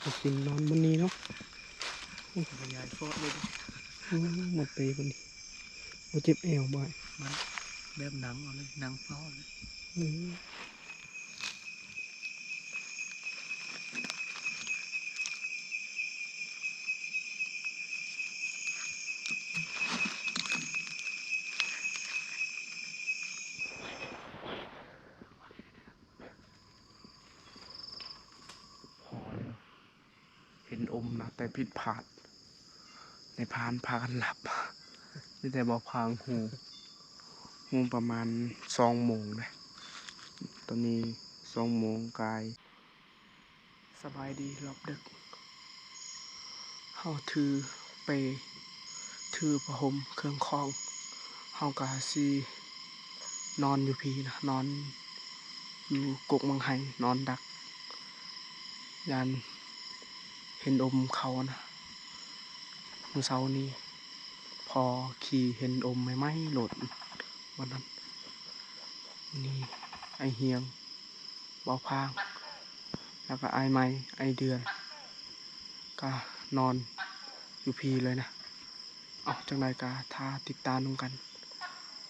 เอาสินนอนบนนี้เนาะบรรยายฟอดเลยดิอืมหมดไปบนนี้บ่เจ็บเอวบ่อยมันแบบหนังเอาเลยหนังฟอดเลย อืม พอแล้วเห็นอมนะแต่ ผิดพลาด ในพานพากันหลับนี่แต่บอกพางหูหูประมาณสองโมงเลยตอนนี้สองโมงกาย สบายดีรอบดึกเฮาถือไปถือประหมเครื่องคองเฮากาซีนอนอยู่พีนะนอนอยู่กกมังไห้นอนดักยัน ห็นอมเขานะมือเช้านี้ พอขี่เห็นอมไม่ไหม้โหลดวันนั้น นี่ ไอเฮียงเบาพาง แล้วก็ไอไม้ไอเดือน ก็นอนอยู่พีเลยนะ เอาจังไรกาทาติดตามนำกัน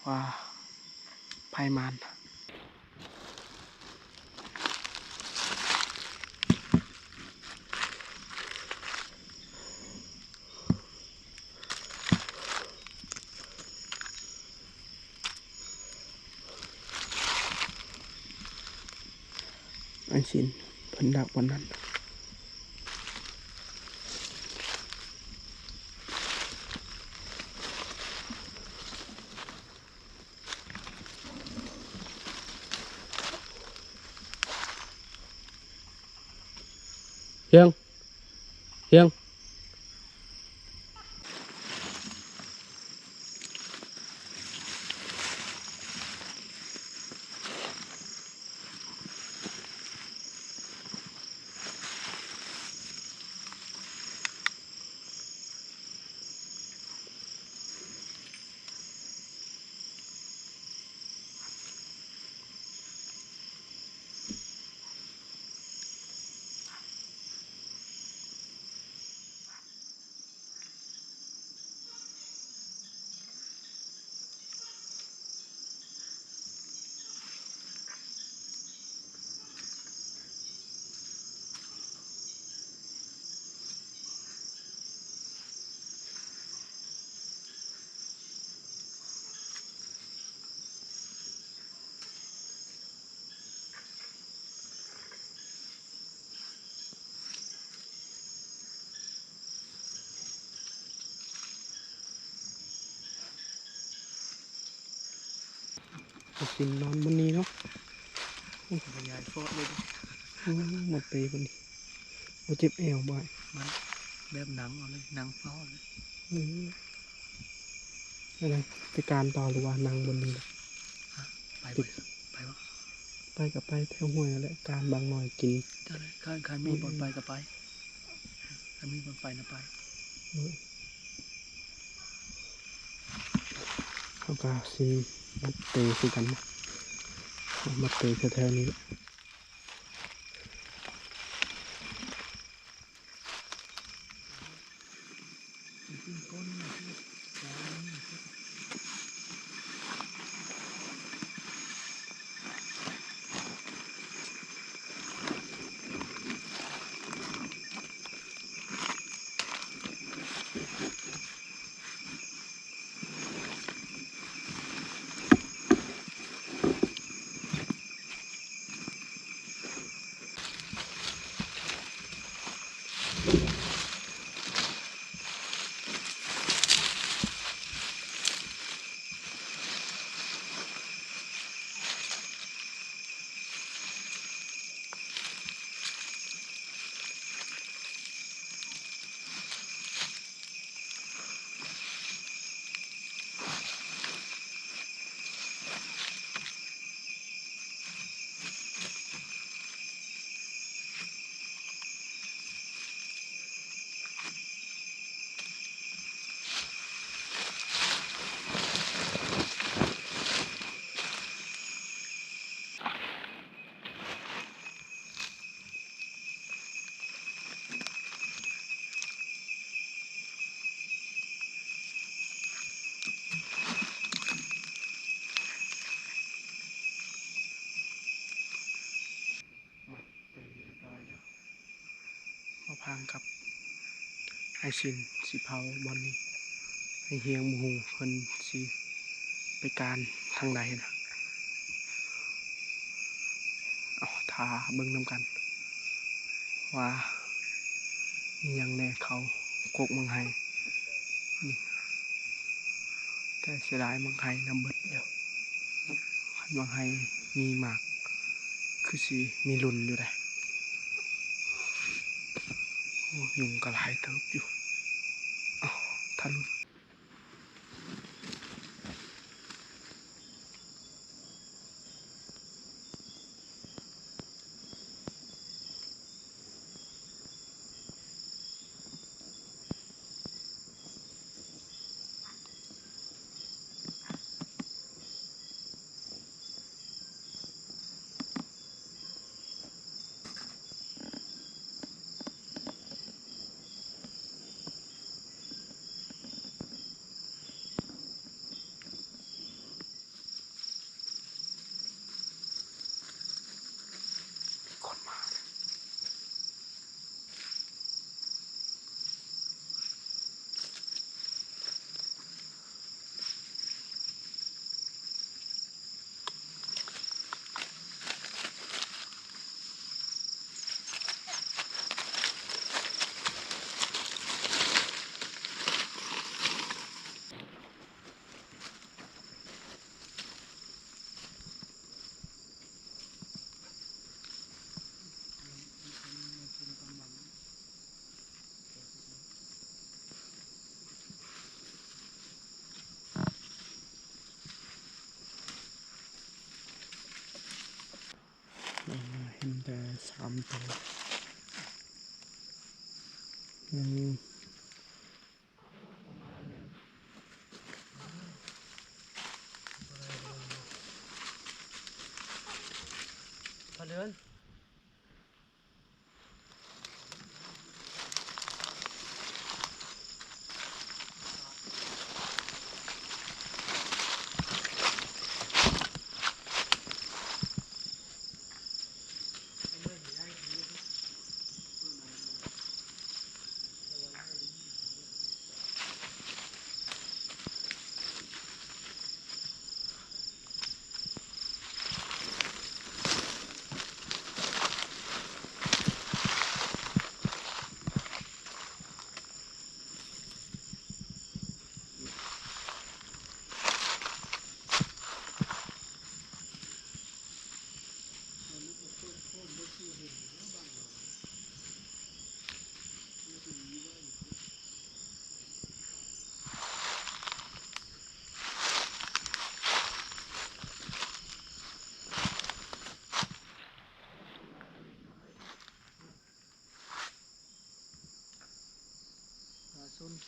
ว่าภัยมานไอ ชินเพิ่นดักวันนั้นเฮียงเฮียง เอาสินนอนบนนี้เนาะบรรยายฟอดเลยดิอืมหมดไปบนนี้บ่เจ็บเอวบ่อยมันแบบหนังเอาเลยหนังฟอดเลยอืมอะไรไปการต่อหรือว่านางบนนี้ล่ะไปไปไปวะไปกับไปแถวห้วยนั่นแหละการบางหน่อยกินเจ้าเลยข้าข้ามีบอลไปก็ไปข้ามีบอลไปนะไปเขาก็สิ มาเตะคือกันมาเตะแถวนี้ ไอชินสิเผาบอลนี้ให้เฮียงมูเพิ่นสิไปการทางใดนะเอาทาเบิ่งน้ำกัน ว่ามียังแน่เขากกเมืองไห้นี่แต่เสียดายเมืองไห้นำเบิดเดียวคันเมืองไห้มีหมาก คือสิมีรุ่นอยู่ได้โอ้ ยุงกระไรเติบอยู่อ้าวทะลุนมีคนมา อ่าเห็นแต่สามตัว อืมพะเลือนอนคุณมุดเนี่ น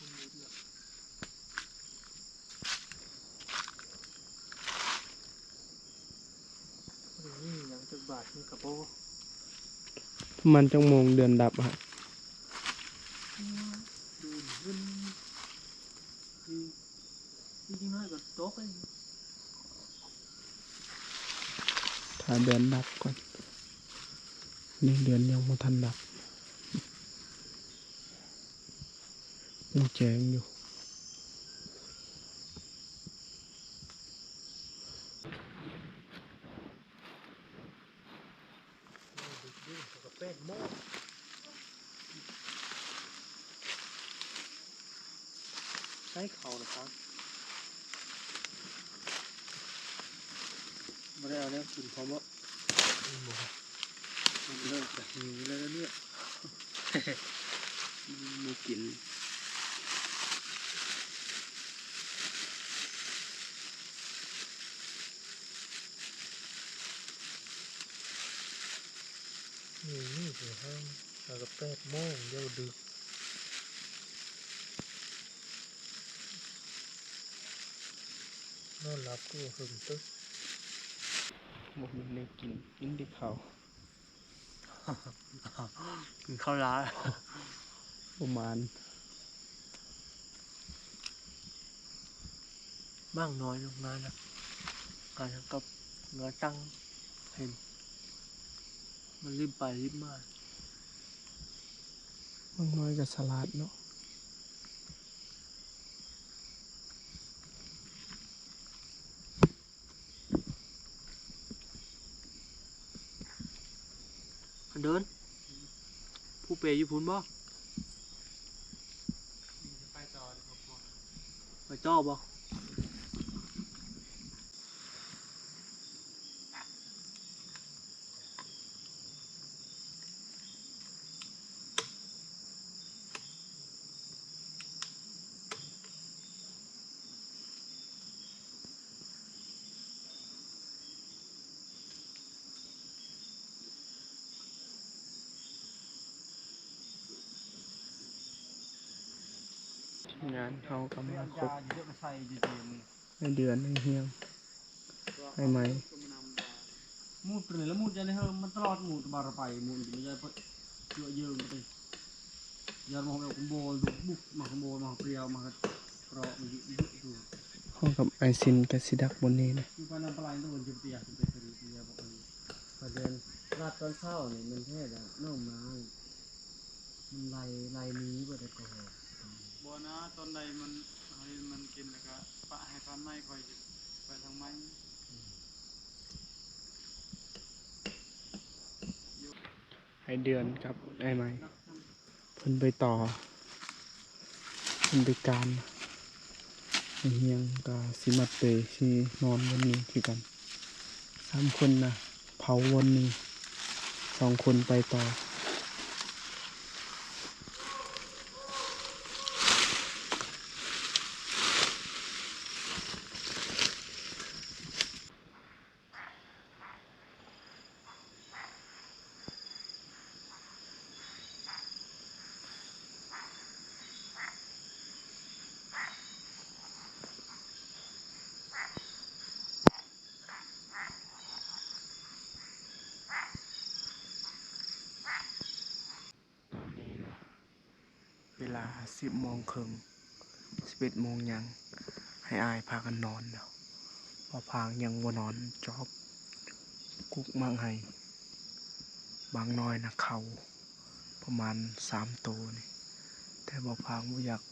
ี่ยังจะบาดนี่กระโปงมันจังโมงเดือนดับอะครับดูขึ้นดีจริงๆน้อยก็ต๊ะไปถ้าเดือนดับก่อนนี่เดือนยังไม่ทันดับ ยังแจงอยู่ดูกระเป็ดโม่ใช้เข่านะครับไม่ได้เอาแล้วกินพร้อมว่าเลิกจากหิวแล้วนะเนี่ย ไม่กิน นี่นี่คือห้างแล้วก็แปดโมงเดี๋ยวดึกนอนหลับก็หึงตึ๊กบอกมันได้กินกินที่เขากินข้าวร้าประมาณบ้างน้อยลงมานะการกับเงาตั้งเห็น มันรีบไปรีบมาเอบางน้อยกับสลัดเนาะเดิน ผู้เปย์อยู่พุ่นบ่ไปจ่อบ่ เขากำลังครบในเดือนหนึ่งเฮียงให้ไหมมูดเลยแล้วมูดจะได้เฮมันตลอดมูดบาระไปมูดมันจะเยอะเยอะไปยามองแบบคุโบดูบุกมาคุมโบมาเปรียวมาเปราะมันเยอะดูห้องกับไอซินกับสิดักบนนี้นะคือปานำปลายตัวนจะเปียกเป็นเปรียบอกเลยประเด็นราดตอนเช้าเนี่ยมันแค่แบบน้องไมามันไล่ไล่หนี้บ่ได้ก็หอ บัวนะตอนใดมันให้มันกินแล้วก็ปะให้พันไม้คอยไปทางไม้ให้เดือนกับไอไหมเพิ่นไปต่อเพิ่นไปการเฮียงกับสิมาเตสินอนวันนี้คือกันสามคนนะเผาวันนี้สองคนไปต่อ ตอนนี้นะเวลา สิบโมงครึ่งสิบเอ็ดโมงยัง ให้อายพากันนอนเนาะพอพางยังว่นอนจอบ กุกมังไห้บางน้อยนะเขาประมาณสามตัวนี่แต่บอกพางบ่าอยาก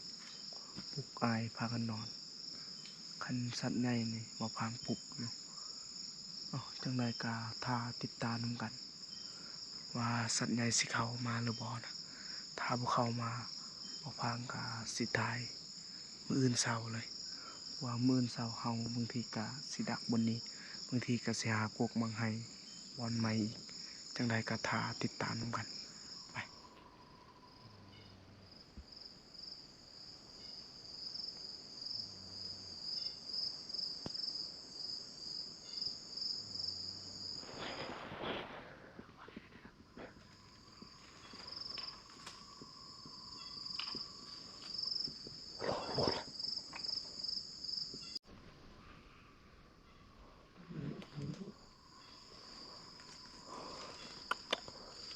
ปลุกอายพากันนอน คันสัตว์ใหญ่นี่บอกพางปลุกอยู่อ๋อจังไรกาทาติดตามนำกัน ว่าสัตว์ใหญ่สิเขามาหรือบอนะถ้าพวกเขามา พอพังกาสิตายมืออื่นเศร้าเลย ว่ามืออื่นเศร้าเฮาบางทีกาสิดักบนนี้บางทีกาสิหากวกมังไห้บอลใหม่อีกจังใดกาทาติดตามกัน ไป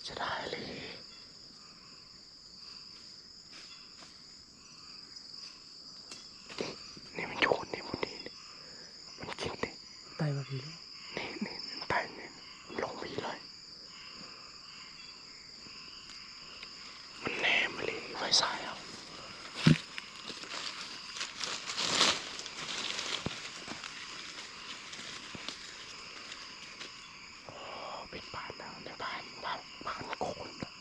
จะได้เลย นี่มันอยู่นี่มันนี่มันกินนี่ ไตมาพี่ นี่นี่มันตายนี่ลงไปเลย มันแนม มาเลยไฟสายเอาโอ้เป็นบ้านแล้วในบ้านบ้านบ้านโคนเลย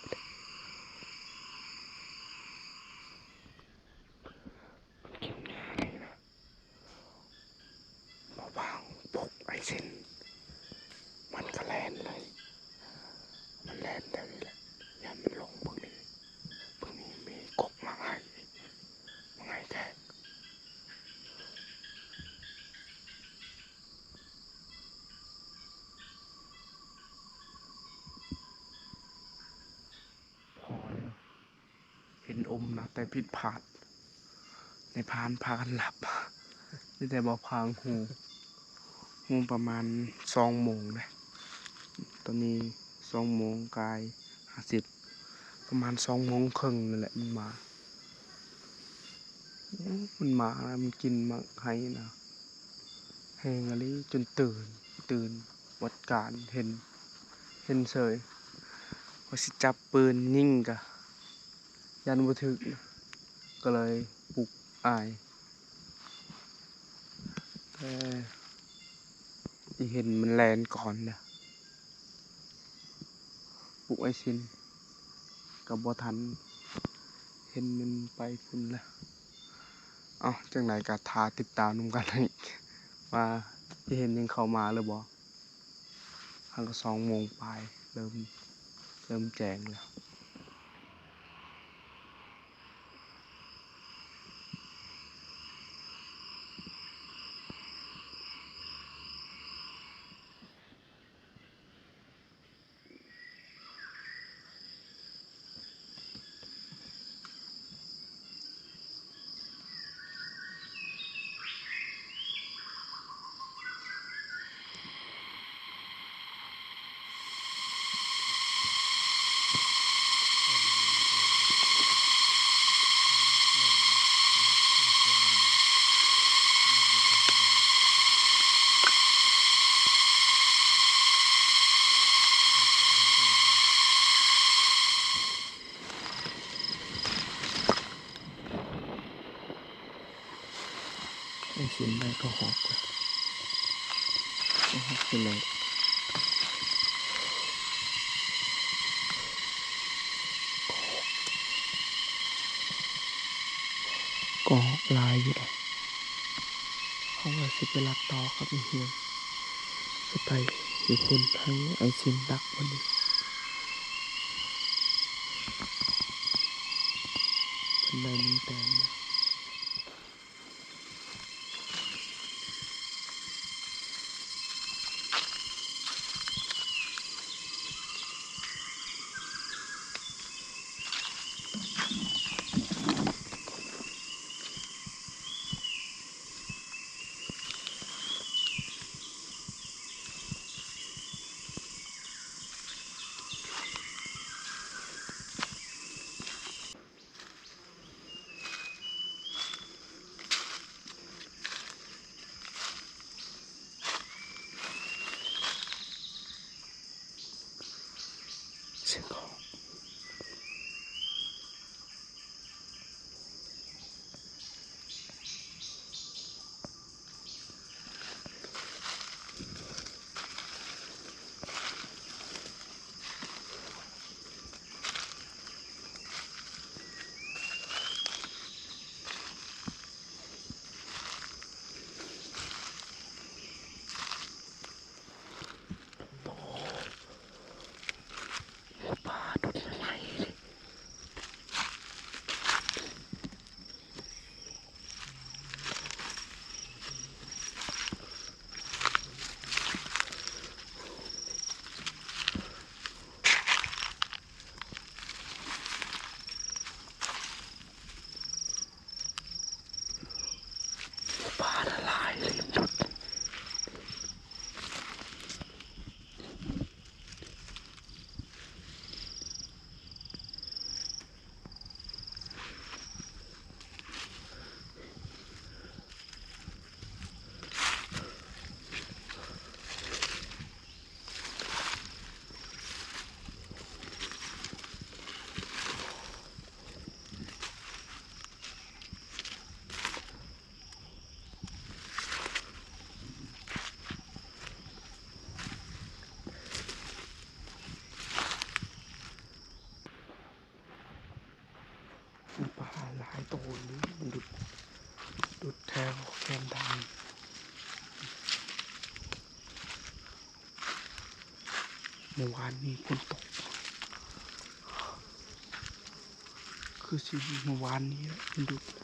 มันกินง่ายนะมาวางปกไอเส้น มันก็แลนเลย มันแลนแต่นี่แหละยันมันลงพวกนี้พวกนี้มีกบมาให้มาให้แกพอแล้วเห็ นอมนะ แต่ผิดพลาด ในพานพากันหลับนี่แต่บอกพางหูหูประมาณสองโมงนะตอนนี้สองโมงกายห้าสิบประมาณสองโมงครึ่งนั่นแหละมันมา มันมานะมันกินมาให้นะแหงอะไรจนตื่น ตื่นวัดการเห็น เห็นเฉยว่าสิจับปืนยิ่งกะ ยันบ่ถึก ก็เลยปลุกอายแต่อีเห็นมันแลนก่อนนะปลุกไอชินกับบ่ทัน เห็นมันไปพุ่นแล้วเอ้าจังไหนก็ทาติดตามนุ่มกันอีกว่าจะเห็นยังเข้ามาหรือบ่ทางก็สองโมงไปเริ่มเริ่มแจงแล้ว ไอ้ชิ้นได้ก็หอกเลยก็หอกขึ้นเลย ก็หอลายอยู่เลยเขาว่าสิไปรักต่อครับเฮียนสไปอยู่คนให้ไอซินดักวันนี้เป็นได้หนึ่งแต้มนะ เมื่อวานนี้ฝนตก คือสิเมื่อวานนี้มันดุดไ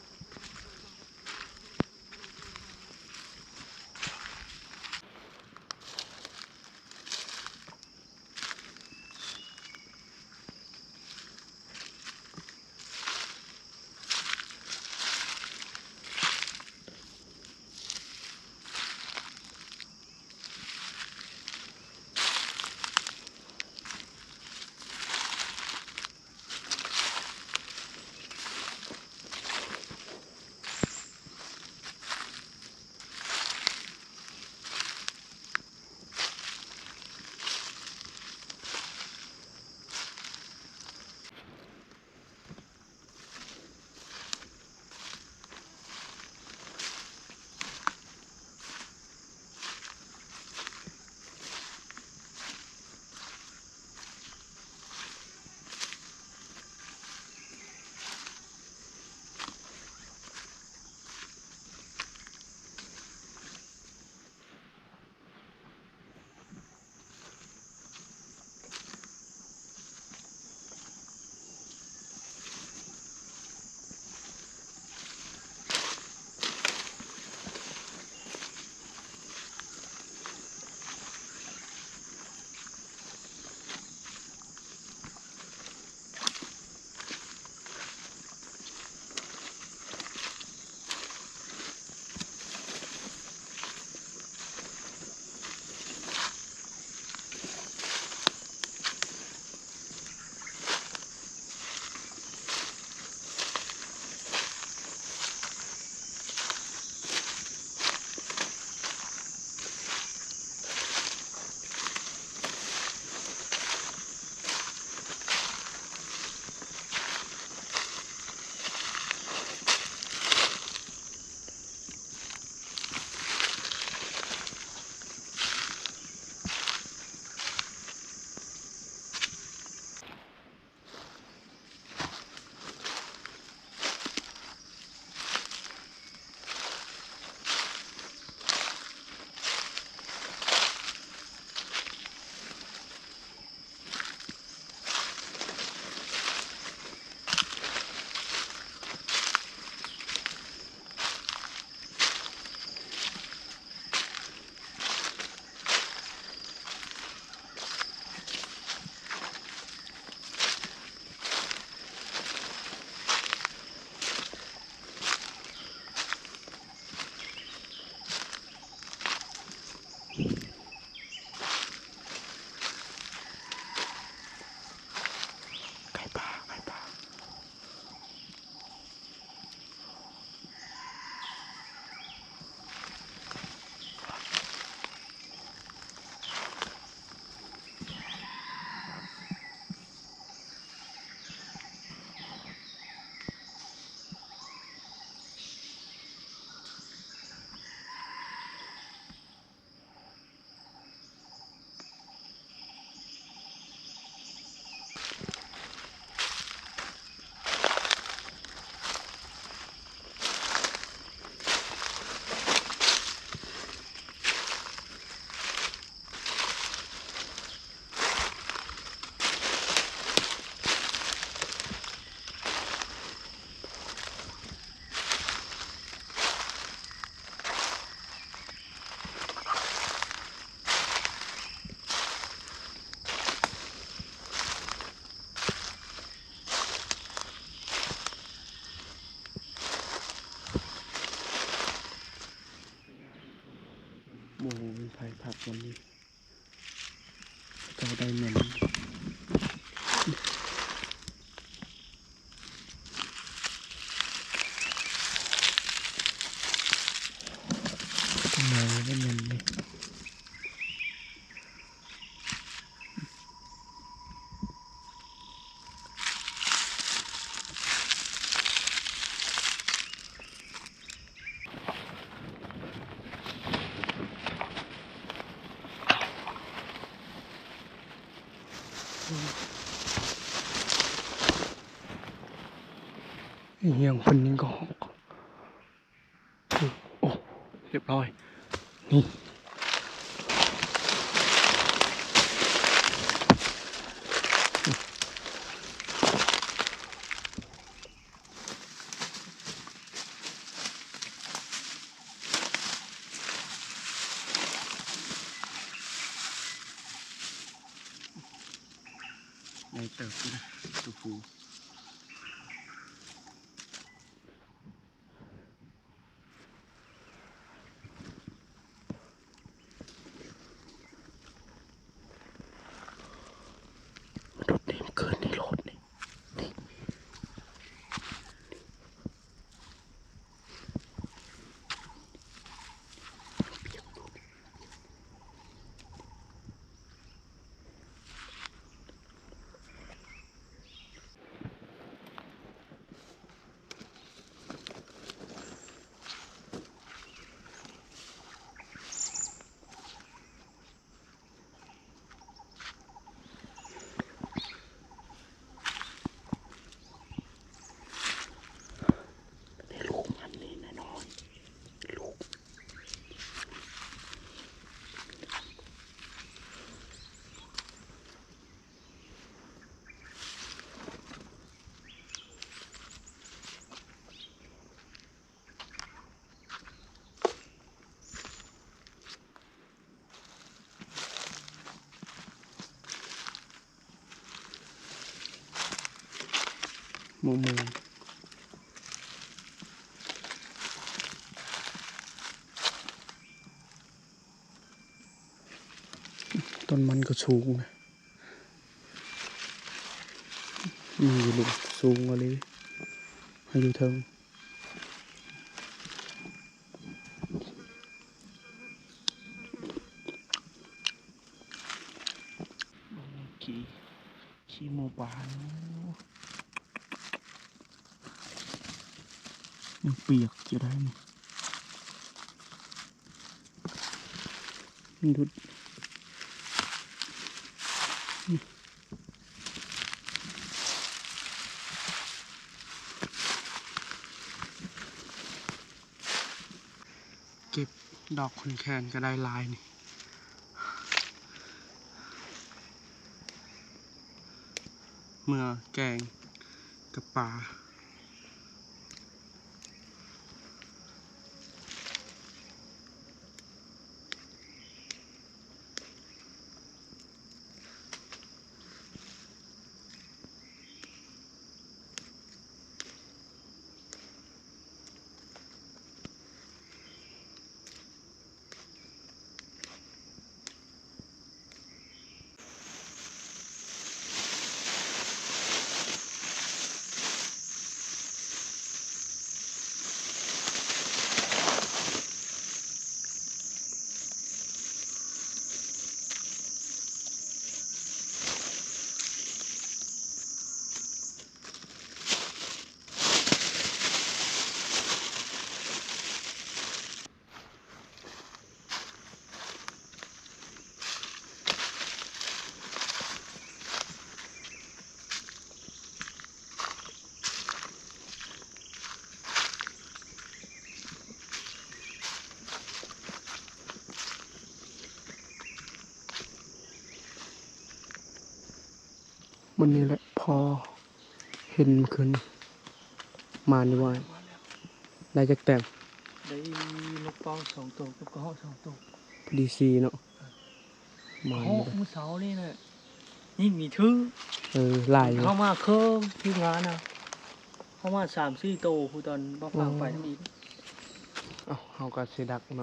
ยงคนนี้ก็หอกโอ้เรียบร้อยนี่ในเติบนะตัวผูรถนี่มันเกินในรถนี่นี่ในลูกมันนี่แน่นอนลูก โมโมต้นมันก็สูงนะมีอยู่ลูกสูงกว่าเลยให้อยู่เทิงขี่ขี่โมบาย มันเปียกจะได้ไหมนดุดเก็บดอกคุณแคนก็ได้ลายนี่เมื่อแกงกับปลา วันนี้แหละพอเห็นมันขึ้น มานี่ว่าได้จากแต่งได้นกต้องสองตัวกับกระหอกสองตัวดีซีเนาะมาโอ้นี่เลยมือเสานี่นะนี่มีทื่อเออลายอยู่เข้ามาเครื่องที่งานนะเข้ามาสามสี่โตวคือตอนบ้าฟังไปทั้งนี้เอาเฮาก็สิดักน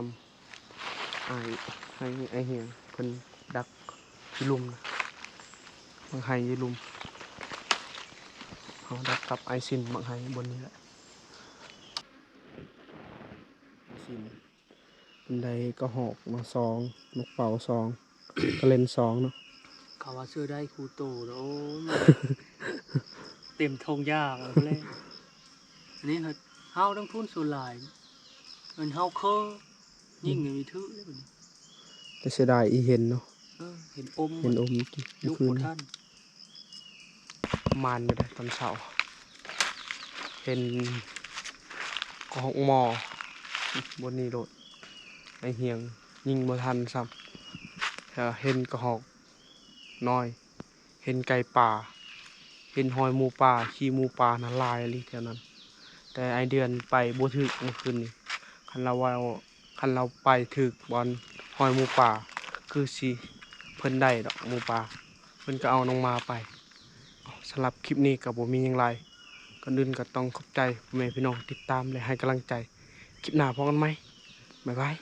ำอายให้ไอเหียงเพิ่นดักอยู่ลุมนะ บางไห้อยู่ลุมเขาดักกับไอซินบางไห้บนนี้แหละไอซินบันไดก็หอกมาสองนกเป่าสองก็เล่นสองเนาะเขาว่าซื้อได้ครูโตแล้วโอ้ยมันเต็มทงยากเอาเลยอันนี้เขาเฮาต้องทุนส่วนหลายเงินเฮาเคอยิ่งเงินมีถือเลยบัดนี้แต่เสียดายอีเห็นเนาะเออเห็นอมเห็นอมลูกคืขนท่าน มานไม่ได้ตอนเช้าเห็นกองหมอบนนี้โดดไอเหียงยิงบ่ทันซ้ำเห็นกระหอกน้อย เห็นไก่ป่า เห็นหอยมูป่าขี้มูป่านะลายลิแถวนั้น แต่ไอเดือนไปบ่ถึกเมื่อคืนนี้คันเราว่าคันเราไปถึกบอลหอยมูป่า คือสิเพิ่นได้ดอกมูป่าเพิ่นก็เอาน้องมาไป สำหรับคลิปนี้กับผมมีอย่างไรก็นื่นก็ต้องขอบใจพ่อแม่พี่น้องติดตามและให้กำลังใจ คลิปหน้าพบกันไหมบ๊ายบาย